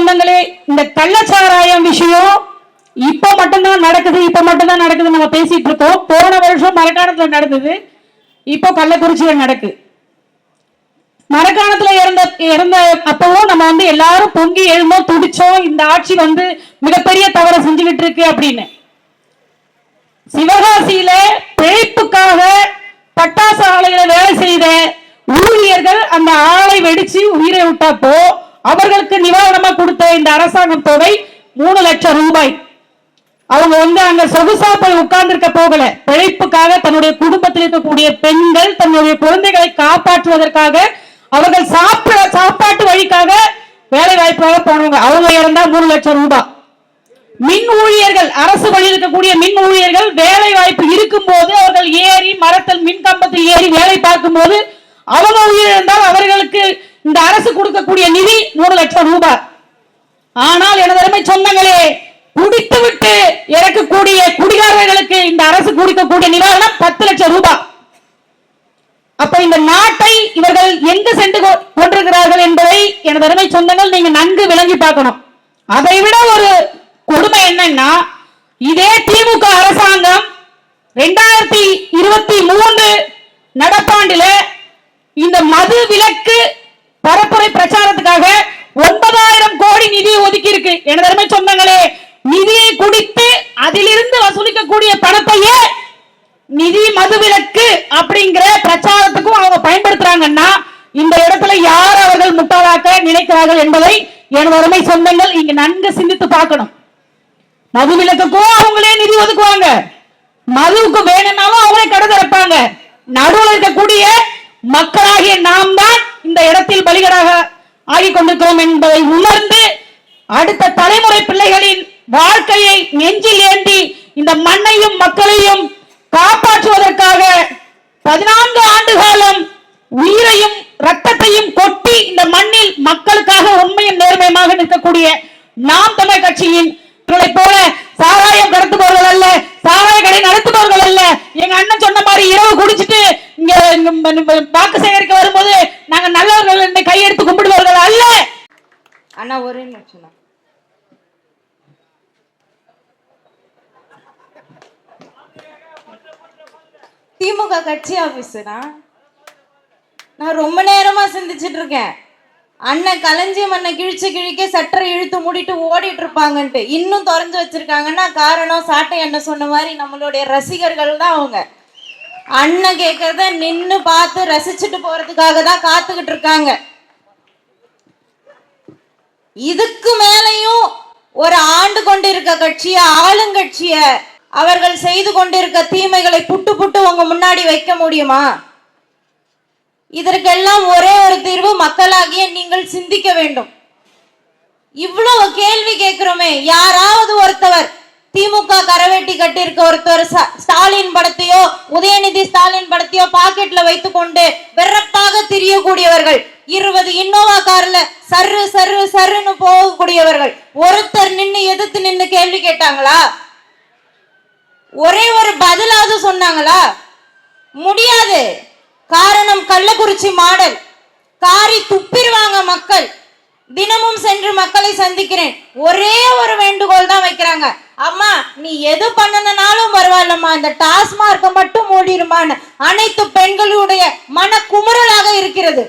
சொந்தங்களே இந்த கள்ளச்சாராயம் விஷயம் இப்ப மட்டும்தான் நடக்குது இப்ப மட்டும்தான் நடக்குது நம்ம பேசிட்டு இருக்கோம். போன வருஷம் மரக்காணத்துல நடந்தது இப்போ கள்ளக்குறிச்சியில நடக்கு. மரக்காணத்துல இறந்த இறந்த அப்பவும் நம்ம வந்து எல்லாரும் பொங்கி எழுந்தோம் துடிச்சோம் இந்த ஆட்சி வந்து மிகப்பெரிய தவறை செஞ்சுக்கிட்டு இருக்கு அப்படின்னு. சிவகாசியில பிழைப்புக்காக பட்டாசு ஆலையில வேலை செய்த ஊழியர்கள் அந்த ஆலை வெடிச்சு உயிரை விட்டப்போ அவர்களுக்கு நிவாரணமா கொடுத்த இந்த அரசாங்கம் தொகை மூணு லட்சம் ரூபாய். அவங்க வந்து அங்க சொகுசா போய் உட்கார்ந்திருக்க போகல. பிழைப்புக்காக தன்னுடைய குடும்பத்தில் இருக்கக்கூடிய பெண்கள் தன்னுடைய குழந்தைகளை காப்பாற்றுவதற்காக அவர்கள் சாப்பிட சாப்பாட்டு வழிக்காக வேலை வாய்ப்பாக போனவங்க. அவங்க இறந்தா மூணு லட்சம் ரூபாய். மின் ஊழியர்கள் அரசு வழியில் இருக்கக்கூடிய மின் ஊழியர்கள் வேலை வாய்ப்பு இருக்கும் போது அவர்கள் ஏறி மரத்தில் மின் கம்பத்தில் ஏறி வேலை பார்க்கும் போது அவங்க உயிரிழந்தால் அவர்களுக்கு இந்த அரசு கொடுக்கக்கூடிய நிதி மூணு லட்சம் ரூபாய். ஆனால் எனது அருமை சொந்தங்களே குடித்து விட்டு இறக்கக்கூடிய குடிகாரர்களுக்கு இந்த அரசு கொடுக்கக்கூடிய நிவாரணம் பத்து லட்சம் ரூபாய். அப்ப இந்த நாட்டை இவர்கள் எங்கு சென்று கொண்டிருக்கிறார்கள் என்பதை எனது அருமை சொந்தங்கள் நீங்க நன்கு விளங்கி பார்க்கணும். அதை விட ஒரு கொடுமை என்னன்னா இதே திமுக அரசாங்கம் ரெண்டாயிரத்தி இருபத்தி மூன்று நடப்பாண்டில இந்த மது விலக்கு பரப்புரை பிரச்சாரத்துக்காக ஒன்பதாயிரம் கோடி நிதி ஒதுக்கி இருக்கு எனது அருமை சொந்தங்களே நிதியை குடித்து அதிலிருந்து வசூலிக்கக்கூடிய பணத்தையே நிதி மதுவிலக்கு அப்படிங்கிற பிரச்சாரத்துக்கும் அவங்க பயன்படுத்துறாங்கன்னா இந்த இடத்துல யார் அவர்கள் முட்டாளாக்க நினைக்கிறார்கள் என்பதை எனது அருமை சொந்தங்கள் இங்க நன்கு சிந்தித்து பார்க்கணும். மதுவிலக்குக்கும் அவங்களே நிதி ஒதுக்குவாங்க. மதுவுக்கு வேணும்னாலும் அவங்களே கடை திறப்பாங்க. நடுவில் இருக்கக்கூடிய மக்களாகிய நாம் தான் இந்த இடத்தில் பலிகடாக ஆகிக் கொண்டிருக்கிறோம் என்பதை உணர்ந்து அடுத்த தலைமுறை பிள்ளைகளின் வாழ்க்கையை நெஞ்சில் ஏந்தி இந்த மண்ணையும் மக்களையும் காப்பாற்றுவதற்காக பதினான்கு ஆண்டு காலம் உயிரையும் ரத்தத்தையும் கொட்டி இந்த மண்ணில் மக்களுக்காக உண்மையும் நேர்மையுமாக நிற்கக்கூடிய நாம் தமிழ் கட்சியின் போல சாராயம் கடத்துபவர்கள் அல்ல சாராய கடை நடத்துபவர்கள் அல்ல. எங்க அண்ணன் சொன்ன மாதிரி இரவு குடிச்சிட்டு இங்க வாக்கு சேகரிக்க வரும்போது நாங்க நல்லவர்கள் என்று கையெடுத்து கும்பிடுவார்கள் அல்ல. அண்ணா ஒரே நிமிஷம் திமுக கட்சி ஆபீஸ்னா நான் ரொம்ப நேரமா சிந்திச்சிட்டு இருக்கேன். அண்ணன் களஞ்சியம் அண்ணன் கிழிச்சு கிழிக்க சட்டரை இழுத்து மூடிட்டு ஓடிட்டு இருப்பாங்கன்ட்டு. இன்னும் திறந்து வச்சிருக்காங்கன்னா காரணம் சாட்டை அண்ணன் சொன்ன மாதிரி நம்மளுடைய ரசிகர்கள் தான் அவங்க. அண்ணன் கேட்கறத நின்னு பார்த்து ரசிச்சுட்டு போறதுக்காக தான் காத்துக்கிட்டு இருக்காங்க. இதுக்கு மேலையும் ஒரு ஆண்டு கொண்டிருக்க கட்சிய ஆளுங்கட்சிய அவர்கள் செய்து கொண்டிருக்க தீமைகளை புட்டு புட்டு உங்க முன்னாடி வைக்க முடியுமா? இதற்கெல்லாம் ஒரே ஒரு தீர்வு மக்களாகிய நீங்கள் சிந்திக்க வேண்டும். இவ்வளவு கேள்வி கேட்கிறோமே யாராவது ஒருத்தவர் திமுக கரவேட்டி கட்டியிருக்க ஒருத்தர் ஸ்டாலின் படத்தையோ உதயநிதி ஸ்டாலின் படத்தையோ பாக்கெட்ல வைத்துக்கொண்டு வெறப்பாக திரியக்கூடியவர்கள் இருபது இன்னோவா கார்ல சர்ரு சர்ரு சர்ருன்னு போகக்கூடியவர்கள் ஒருத்தர் நின்னு எதிர்த்து நின்னு கேள்வி கேட்டாங்களா? ஒரே ஒரு பதிலாவது சொன்னாங்களா? முடியாது. காரணம் கள்ளக்குறிச்சி மாடல். காரி துப்பிடுவாங்க மக்கள். தினமும் சென்று மக்களை சந்திக்கிறேன். ஒரே ஒரு வேண்டுகோள் தான் வைக்கிறாங்க. அம்மா நீ எது பண்ணனாலும் பரவாயில்லம்மா. இந்த டாஸ்மார்க்க மட்டும் மூடிடுமான்னு அனைத்து பெண்களுடைய மன குமுறலாக இருக்கிறது.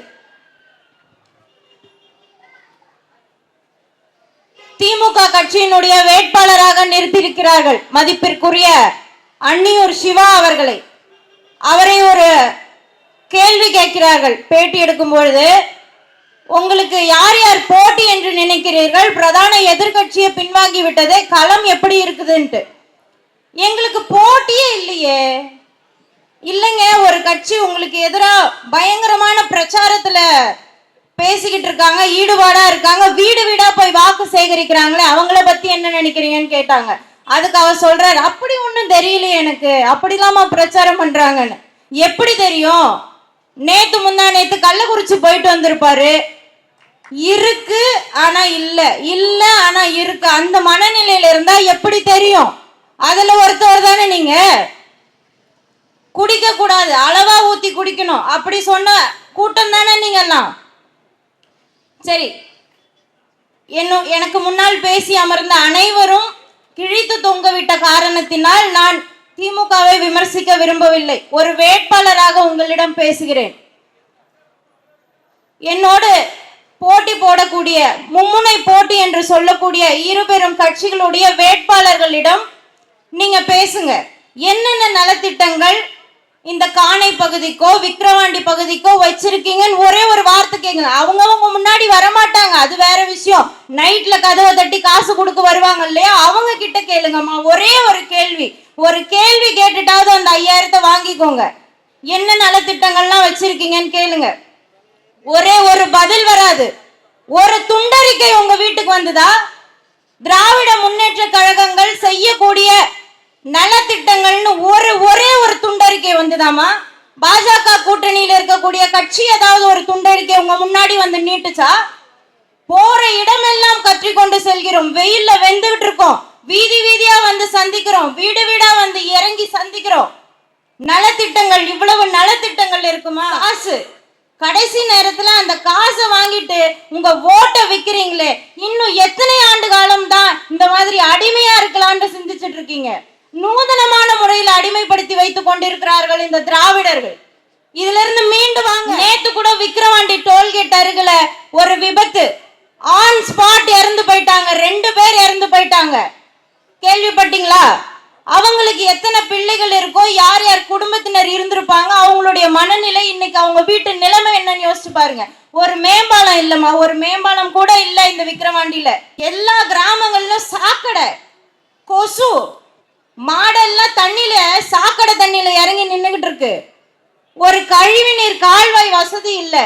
திமுக கட்சியினுடைய வேட்பாளராக நிறுத்தியிருக்கிறார்கள். மதிப்பிற்குரிய அன்னியூர் சிவா அவர்களை. அவரை ஒரு கேள்வி கேட்கிறார்கள். பேட்டி எடுக்கும் பொழுது உங்களுக்கு யார் யார் போட்டி என்று நினைக்கிறீர்கள்? பிரதான எதிர்க்கட்சியை பின்வாங்கி விட்டதே களம் எப்படி இருக்குதுன்ட்டு. எங்களுக்கு போட்டியே இல்லையே. இல்லைங்க ஒரு கட்சி உங்களுக்கு எதிராக பயங்கரமான பிரச்சாரத்துல பேசிக்கிட்டு இருக்காங்க ஈடுபாடா இருக்காங்க வீடு வீடா போய் வாக்கு சேகரிக்கிறாங்களே அவங்கள பத்தி என்ன நினைக்கிறீங்கன்னு கேட்டாங்க. அதுக்கு அவர் சொல்றாரு அப்படி ஒன்றும் தெரியலையே எனக்கு. அப்படிலாமா பிரச்சாரம் பண்றாங்கன்னு. எப்படி தெரியும்? நேத்து முந்தா நேத்து கள்ளக்குறிச்சி போயிட்டு வந்திருப்பாரு. இருக்கு ஆனா இல்ல. இல்ல ஆனா இருக்கு. அந்த மனநிலையில இருந்தா எப்படி தெரியும்? அதுல ஒருத்தவர் தானே நீங்க? குடிக்க கூடாது. அளவா ஊத்தி குடிக்கணும். அப்படி சொன்ன கூட்டம் தானே நீங்க சரி. என்னும் எனக்கு முன்னால் பேசி அமர்ந்த அனைவரும் கிழித்து தொங்கவிட்ட காரணத்தினால் நான் திமுகவை விமர்சிக்க விரும்பவில்லை. ஒரு வேட்பாளராக உங்களிடம் பேசுகிறேன். என்னோடு போட்டி போடக்கூடிய மும்முனை போட்டி என்று சொல்லக்கூடிய இருபெரும் கட்சிகளுடைய வேட்பாளர்களிடம் நீங்க பேசுங்க. என்னென்ன நலத்திட்டங்கள் இந்த காணை பகுதிக்கோ விக்கிரவாண்டி பகுதிக்கோ வச்சிருக்கீங்கன்னு ஒரே ஒரு வார்த்தை கேட்குங்க அவங்க அவங்க முன்னாடி வரமாட்டாங்க. அது வேற விஷயம். நைட்ல கதவை தட்டி காசு கொடுக்க வருவாங்க இல்லையா? அவங்க கிட்ட கேளுங்கம்மா. ஒரே ஒரு கேள்வி. ஒரு கேள்வி கேட்டுட்டாவது அந்த ஐயாயிரத்தை வாங்கிக்கோங்க. என்ன நலத்திட்டங்கள்லாம் வச்சிருக்கீங்கன்னு கேளுங்க. ஒரே ஒரு பதில் வராது. ஒரு துண்டறிக்கை உங்க வீட்டுக்கு வந்ததா? திராவிட முன்னேற்ற கழகங்கள் செய்யக்கூடிய நலத்திட்டங்கள்னு ஒரு ஒரே ஒரு துண்டறிக்கை வந்துதாமா? பாஜக கூட்டணியில் இருக்கக்கூடிய கட்சி ஏதாவது ஒரு துண்டறிக்கை உங்க முன்னாடி வந்து நீட்டுச்சா? போற இடமெல்லாம் கற்றிக்கொண்டு செல்கிறோம். வெயில்ல வெந்துகிட்டு இருக்கோம். வீதி வீதியா வந்து சந்திக்கிறோம். வீடு வீடா வந்து இறங்கி சந்திக்கிறோம். நலத்திட்டங்கள் இவ்வளவு நலத்திட்டங்கள் இருக்குமா? காசு. கடைசி நேரத்துல அந்த காசை வாங்கிட்டு உங்க ஓட்டை விக்கிறீங்களே இன்னும் எத்தனை ஆண்டு காலம் தான் இந்த மாதிரி அடிமையா இருக்கலாம்னு சிந்திச்சுட்டு இருக்கீங்க? நூதனமான முறையில் அடிமைப்படுத்தி வைத்துக் கொண்டிருக்கிறார்கள் இந்த திராவிடர்கள். இதுல இருந்து மீண்டு வாங்க. நேத்து கூட விக்கிரவாண்டி டோல்கேட் அருகில ஒரு விபத்து. ஆன் ஸ்பாட் இறந்து போயிட்டாங்க. ரெண்டு பேர் இறந்து போயிட்டாங்க. கேள்விப்பட்டீங்களா? அவங்களுக்கு எத்தனை பிள்ளைகள் இருக்கோ யார் யார் குடும்பத்தினர் இருந்திருப்பாங்க அவங்களுடைய மனநிலை இன்னைக்கு அவங்க வீட்டு நிலைமை என்னன்னு யோசிச்சு பாருங்க. ஒரு மேம்பாலம் இல்லம்மா ஒரு மேம்பாலம் கூட இல்ல இந்த விக்கிரவாண்டியில. எல்லா கிராமங்களிலும் சாக்கடை கொசு மாடெல்லாம் தண்ணியில சாக்கடை தண்ணியில இறங்கி நின்றுகிட்டு இருக்கு. ஒரு கழிவுநீர் கால்வாய் வசதி இல்ல.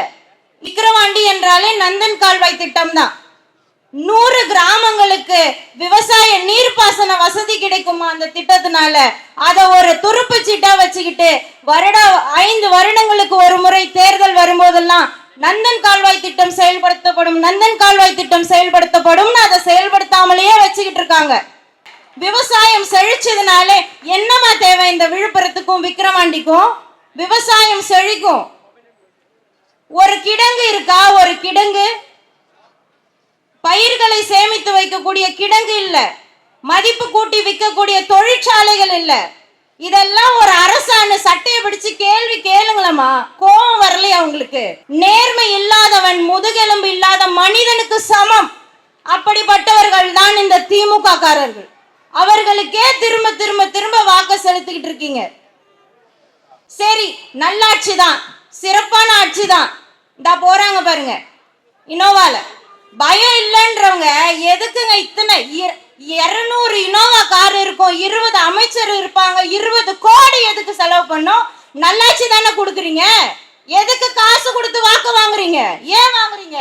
விக்கிரவாண்டி என்றாலே நந்தன் கால்வாய் திட்டம் தான் நூறு கிராமங்களுக்கு விவசாய நீர்ப்பாசன வசதி கிடைக்குமா அந்த திட்டத்தினால? அத ஒரு துருப்பு சீட்டா வச்சுக்கிட்டு வருட ஐந்து வருடங்களுக்கு ஒரு முறை தேர்தல் வரும்போதெல்லாம் நந்தன் கால்வாய் திட்டம் செயல்படுத்தப்படும் நந்தன் கால்வாய் திட்டம் செயல்படுத்தப்படும் அதை செயல்படுத்தாமலேயே வச்சுக்கிட்டு இருக்காங்க. விவசாயம் செழிச்சதுனால என்னமா தேவை இந்த விழுப்புரத்துக்கும் விக்கிரவாண்டிக்கும்? விவசாயம் செழிக்கும். ஒரு கிடங்கு இருக்கா? ஒரு கிடங்கு பயிர்களை சேமித்து வைக்கக்கூடிய கிடங்கு இல்ல. மதிப்பு கூட்டி விற்கக்கூடிய தொழிற்சாலைகள் இல்ல. இதெல்லாம் ஒரு அரசாணு சட்டையை பிடிச்சு கேள்வி கேளுங்களம்மா. கோபம் வரலையா உங்களுக்கு? நேர்மை இல்லாதவன் முதுகெலும்பு இல்லாத மனிதனுக்கு சமம். அப்படிப்பட்டவர்கள் தான் இந்த திமுக காரர்கள் அவர்களுக்கே திரும்ப திரும்ப திரும்ப வாக்கு செலுத்திக்கிட்டு இருக்கீங்க. சரி நல்லாட்சி தான். சிறப்பான ஆட்சி தான். இந்தா போறாங்க பாருங்க. இனோவால பயம் இல்லைன்றவங்க எதுக்குங்க இத்தனை இர- இருநூறு இனோவா கார் இருக்கும் இருபது அமைச்சர் இருப்பாங்க இருபது கோடி எதுக்கு செலவு பண்ணும்? நல்லாட்சி தானே கொடுக்குறீங்க? எதுக்கு காசு கொடுத்து வாக்கு வாங்குறீங்க? ஏன் வாங்குறீங்க?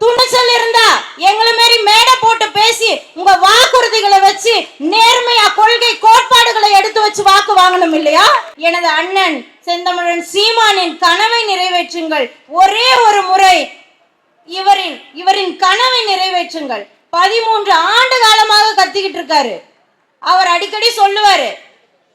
துணிச்சல் இருந்தா எங்களை மாரி மேடை போட்டு பேசி உங்க வாக்குறுதிகளை வச்சு நேர்மையா கொள்கை கோட்பாடுகளை எடுத்து வச்சு வாக்கு வாங்கணும் இல்லையா? எனது அண்ணன் செந்தமிழன் சீமானின் கனவை நிறைவேற்றுங்கள். ஒரே ஒரு முறை இவரின் இவரின் கனவை நிறைவேற்றுங்கள். பதிமூன்று ஆண்டு காலமாக கத்திக்கிட்டு இருக்காரு. அவர் அடிக்கடி சொல்லுவாரு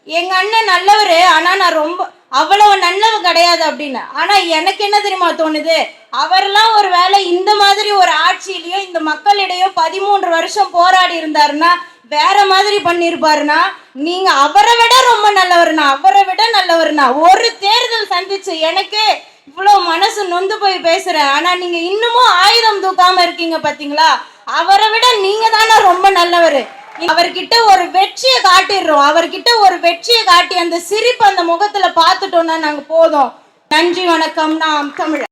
எங்க அண்ணன் நல்லவர் ஆனா நான் ரொம்ப அவ்வளவு நல்லவு கிடையாது அப்படின்னு. ஆனா எனக்கு என்ன தெரியுமா தோணுது? அவரெல்லாம் ஒரு வேளை இந்த மாதிரி ஒரு ஆட்சியிலயோ இந்த மக்களிடையோ பதிமூன்று வருஷம் போராடி இருந்தாருன்னா வேற மாதிரி பண்ணிருப்பாருன்னா நீங்க அவரை விட ரொம்ப நல்லவர்னா அவரை விட நல்லவர்னா ஒரு தேர்தல் சந்திச்சு எனக்கே இவ்வளவு மனசு நொந்து போய் பேசுறேன் ஆனா நீங்க இன்னமும் ஆயுதம் தூக்காம இருக்கீங்க பாத்தீங்களா? அவரை விட நீங்க தானே ரொம்ப நல்லவர். அவர்கிட்ட ஒரு வெற்றியை காட்டிடுறோம். அவர்கிட்ட ஒரு வெற்றியை காட்டி அந்த சிரிப்பு அந்த முகத்துல பார்த்துட்டோம்னா நாங்க போதும். நன்றி வணக்கம். நாம் தமிழர்.